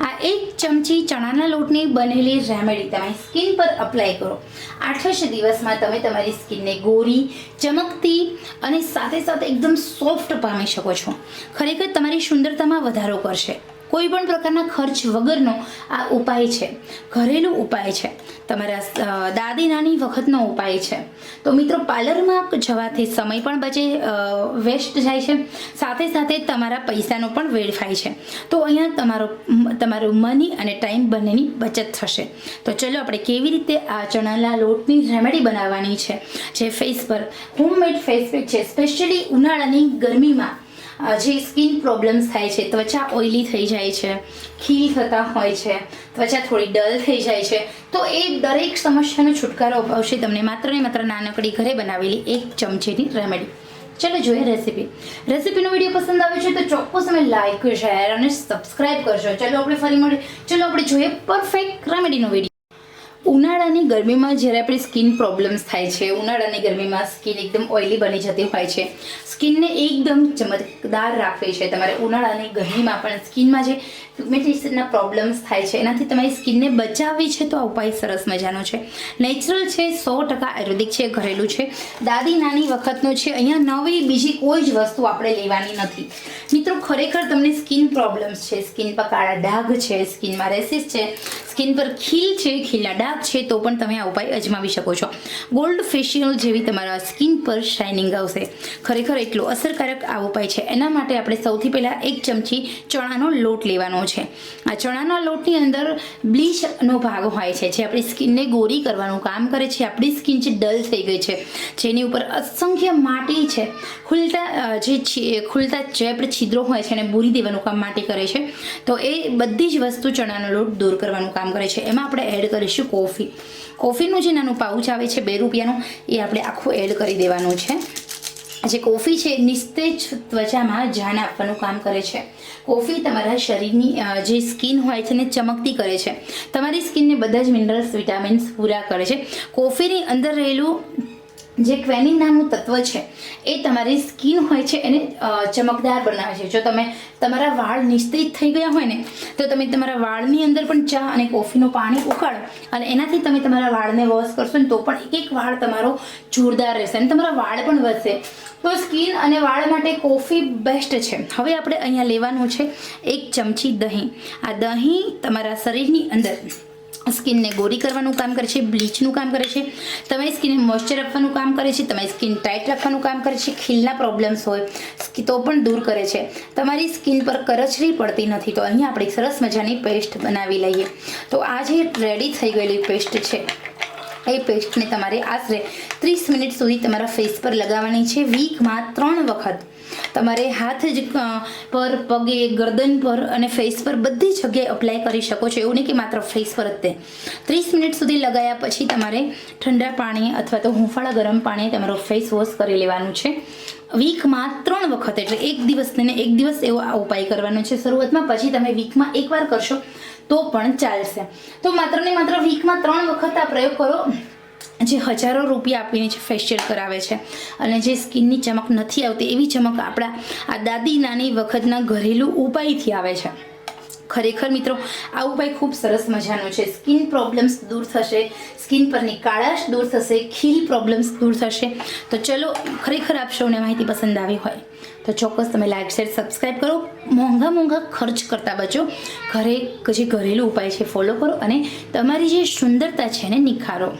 આ એક ચમચી ચણાના લોટની બનેલી રેમેડી તમે સ્કિન પર અપ્લાય કરો. આઠ જ દિવસમાં તમે તમારી સ્કિનને ગોરી, ચમકતી અને સાથે સાથે એકદમ સોફ્ટ પામી શકો છો. ખરેખર તમારી સુંદરતામાં વધારો કરશે. કોઈ પણ પ્રકારના ખર્ચ વગરનો આ ઉપાય છે. ઘરેલું ઉપાય છે. તમારા દાદી નાની વખતનો ઉપાય છે. તો મિત્રો પાર્લરમાં જવાથી સમય પણ બચે વેસ્ટ જાય છે. સાથે સાથે તમારા પૈસાનો પણ વેડફાય છે. તો અહીંયા તમારો તમારું મની અને ટાઈમ બંનેની બચત થશે. તો ચલો આપણે કેવી રીતે આ ચણાના લોટની રેમેડી બનાવવાની છે. જે ફેસ પર, હોમમેડ ફેસ પેક છે. સ્પેશિયલી ઉનાળાની ગરમીમાં જે સ્કિન પ્રોબ્લેમ્સ થાય છે, ત્વચા ઓઇલી થઈ જાય છે, ખીલ થતા હોય છે, ત્વચા થોડી ડલ થઈ જાય છે, તો એ દરેક સમસ્યાનો છુટકારો અપાવશે તમને માત્ર ને માત્ર નાનકડી ઘરે બનાવેલી એક ચમચીની રેમેડી ચલો જોઈએ રેસીપી રેસીપીનો વીડિયો પસંદ આવે છે તો ચોક્કસ તમે લાઈક શેર અને સબસ્ક્રાઇબ કરજો. ચલો આપણે ફરી મળીએ. ચલો આપણે જોઈએ પરફેક્ટ રેમેડીનો વીડિયો. ઉનાળાની ગરમીમાં જ્યારે આપણી સ્કિન પ્રોબ્લેમ્સ થાય છે, ઉનાળાની ગરમીમાં સ્કિન એકદમ ઓઇલી બની જતી હોય છે, સ્કિનને એકદમ ચમકદાર રાખવી છે. તમારે ઉનાળાની ગરમીમાં પણ સ્કિનમાં જે પિગમેન્ટેશનના પ્રોબ્લેમ્સ થાય છે. એનાથી તમારી સ્કિનને બચાવવી છે તો આ ઉપાય સરસ મજાનો છે. નેચરલ છે, સો ટકા આયુર્વેદિક છે, ઘરેલું છે. દાદી નાની વખતનો છે. અહીંયા નવી બીજી કોઈ જ વસ્તુ આપણે લેવાની નથી. મિત્રો, ખરેખર તમને સ્કિન પ્રોબ્લેમ્સ છે. સ્કિન પર કાળા ડાઘ છે સ્કિનમાં રેસીસ છે. સ્કિન પર ખીલ છે, ખીલના ડાઘ છે, તો પણ તમે આ ઉપાય અજમાવી શકો છો. ગોલ્ડ ફેશિયલ જેવી તમારા સ્કિન પર શાઇનિંગ આવશે. ખરેખર એટલો અસરકારક આ ઉપાય છે. એના માટે આપણે સૌથી પહેલાં એક ચમચી ચણાનો લોટ લેવાનો છે. આ ચણાના લોટની અંદર બ્લીચનો ભાગ હોય છે, જે આપણી સ્કિનને ગોરી કરવાનું કામ કરે છે. આપણી સ્કિન જે ડલ થઈ ગઈ છે, જેની ઉપર અસંખ્ય માટી છે. ખુલતા જે ખુલતા આપણે છિદ્રો હોય છે એને બૂરી દેવાનું કામ માટી કરે છે. તો એ બધી જ વસ્તુ ચણાનો લોટ દૂર કરવાનું કામ કરે છે. એમાં આપણે એડ કરીશું કોફી. કોફીનું જે નાનું પાઉચ આવે છે, બે રૂપિયાનું, એ આપણે આખું એડ કરી દેવાનું છે. જે કોફી છે, નિસ્તેજ ત્વચામાં જાણ આપવાનું કામ કરે છે. કોફી તમારા શરીરની જે સ્કિન હોય છે ને ચમકતી કરે છે. તમારી સ્કિનને બધા જ મિનરલ્સ, વિટામિન્સ પૂરા કરે છે. કોફીની અંદર રહેલું જે ક્વેનિન નામનું તત્વ છે, એ તમારી સ્કિન હોય છે, એને ચમકદાર બનાવે છે. જો તમે તમારા વાળ નિસ્તેજ થઈ ગયા હોય ને, તો તમે તમારા વાળની અંદર પણ ચા અને કોફીનું પાણી ઉકાળો અને એનાથી તમે તમારા વાળને વોશ કરશો ને, તો પણ એક એક વાળ તમારો જોરદાર રહેશે અને તમારા વાળ પણ વધશે. તો સ્કિન અને વાળ માટે કોફી બેસ્ટ છે. હવે આપણે અહીંયા લેવાનું છે એક ચમચી દહીં. આ દહીં તમારા શરીરની અંદર સ્કિનને ગોરી કરવાનું કામ કરે છે, બ્લીચનું કામ કરે છે, તમારી સ્કિનને મોઇશ્ચર આપવાનું કામ કરે છે, તમારી સ્કિન ટાઈટ રાખવાનું કામ કરે છે, ખીલના પ્રોબ્લેમ્સ હોય તો પણ દૂર કરે છે. તમારી સ્કિન પર કરચરી પડતી નથી, તો અહીંયા આપણે સરસ મજાની પેસ્ટ બનાવી લઈએ. તો આ જે રેડી થઈ ગયેલી પેસ્ટ છે, એ પેસ્ટને તમારે આશરે ત્રીસ મિનિટ સુધી તમારા ફેસ પર લગાવવાની છે, વીકમાં ત્રણ વખત. તમારે હાથ જ પર, પગે, ગરદન પર અને ફેસ પર બધી જગ્યાએ અપ્લાય કરી શકો છો. એવું નહીં કે માત્ર ફેસ પર જ તે. ત્રીસ મિનિટ સુધી લગાયા પછી તમારે ઠંડા પાણી અથવા તો હુંફાળા ગરમ પાણી તમારો ફેસ વોશ કરી લેવાનું છે. વીકમાં ત્રણ વખત એટલે એક દિવસ ને એક દિવસ એવો આ ઉપાય કરવાનો છે. શરૂઆતમાં પછી તમે વીકમાં એકવાર કરશો તો પણ ચાલશે. તો માત્ર ને માત્ર વીકમાં ત્રણ વખત આ પ્રયોગ કરો. જે હજારો રૂપિયા આપીને જે ફેશિયલ કરાવે છે અને જે સ્કિનની ચમક નથી આવતી, એવી ચમક આપણા આ દાદી નાની વખતના ઘરેલું ઉપાયથી આવે છે. ખરેખર મિત્રો, આ ઉપાય ખૂબ સરસ મજાનો છે. સ્કિન પ્રોબ્લેમ્સ દૂર થશે, સ્કિન પરની કાળાશ દૂર થશે, ખીલ પ્રોબ્લેમ્સ દૂર થશે. તો ચલો, ખરેખર આપ સૌને માહિતી પસંદ આવી હોય, તો ચોક્કસ તમે લાઇક શેર સબસ્ક્રાઈબ કરો. મોંઘા મોંઘા ખર્ચ કરતા બચો. ઘરે જે ઘરેલું ઉપાય છે ફોલો કરો અને તમારી જે સુંદરતા છે એને નિખારો.